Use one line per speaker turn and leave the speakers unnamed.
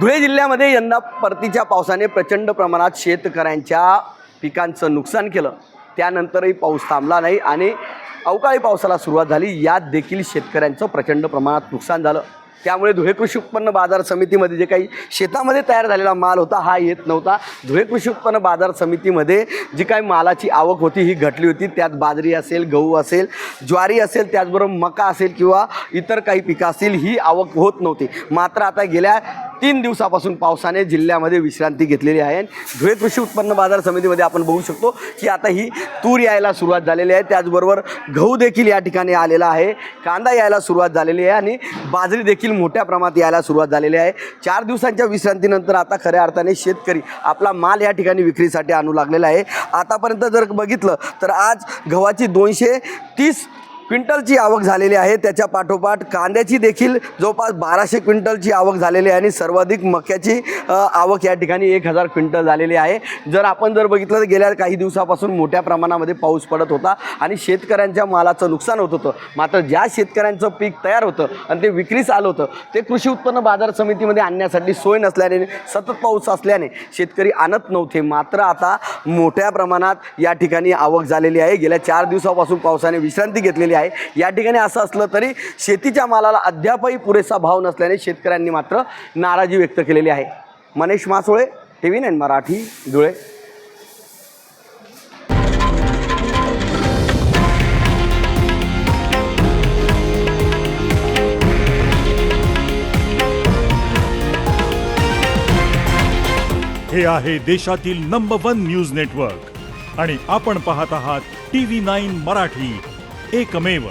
धुळे जिल्ह्यामध्ये यंदा परतीच्या पावसाने प्रचंड प्रमाणात शेतकऱ्यांच्या पिकांचं नुकसान केलं. त्यानंतरही पाऊस थांबला नाही आणि अवकाळी पावसाला सुरुवात झाली. यात देखील शेतकऱ्यांचं प्रचंड प्रमाणात नुकसान झालं. त्यामुळे धुळे कृषी उत्पन्न बाजार समितीमध्ये जे काही शेतामध्ये तयार झालेला माल होता हा येत नव्हता. धुळे कृषी उत्पन्न बाजार समितीमध्ये जी काही मालाची आवक होती ही घटली होती. त्यात बाजरी असेल गहू असेल ज्वारी असेल त्याचबरोबर मका असेल किंवा इतर काही पिकं असतील ही आवक होत नव्हती. मात्र आता गेल्या तीन दिवसापासून पावसाने जिल्ह्यामध्ये विश्रांती घेतलेली आहे. धुळे कृषी उत्पन्न बाजार समितीमध्ये आपण बघू शकतो की आता ही तूर यायला सुरुवात झालेली आहे. त्याचबरोबर गहू देखील या ठिकाणी आलेला आहे. कांदा यायला सुरुवात झालेली आहे आणि बाजरी देखील मोठ्या प्रमाणात यायला सुरुवात झालेली आहे. चार दिवसांच्या विश्रांतीनंतर आता खऱ्या अर्थाने शेतकरी आपला माल या ठिकाणी विक्रीसाठी आणू लागलेला आहे. आतापर्यंत जर बघितलं तर आज गव्हाची दोनशे तीस क्विंटलची आवक झालेली आहे. त्याच्या पाठोपाठ कांद्याची देखील जवळपास बाराशे क्विंटलची आवक झालेली आहे आणि सर्वाधिक मक्याची आवक या ठिकाणी एक हजार क्विंटल झालेली आहे. जर आपण जर बघितलं तर गेल्या काही दिवसापासून मोठ्या प्रमाणामध्ये पाऊस पडत होता आणि शेतकऱ्यांच्या मालाचं नुकसान होत होतं. मात्र ज्या शेतकऱ्यांचं पीक तयार होतं आणि ते विक्रीस आलं होतं ते कृषी उत्पन्न बाजार समितीमध्ये आणण्यासाठी सोय नसल्याने सतत पाऊस असल्याने शेतकरी आणत नव्हते. मात्र आता मोठ्या प्रमाणात या ठिकाणी आवक झालेली आहे. गेल्या चार दिवसापासून पावसाने विश्रांती घेतलेली आहे. या ठिकाणी असं असलं तरी शेतीच्या मालाला अद्यापही पुरेसा भाव नसल्याने शेतकऱ्यांनी मात्र नाराजी व्यक्त केलेली आहे. Manesh Masole T V nine Marathi Dhule.
हे आहे देशातील नंबर वन न्यूज नेटवर्क आणि आपण पाहत आहात टी व्ही नाईन मराठी. एकमेव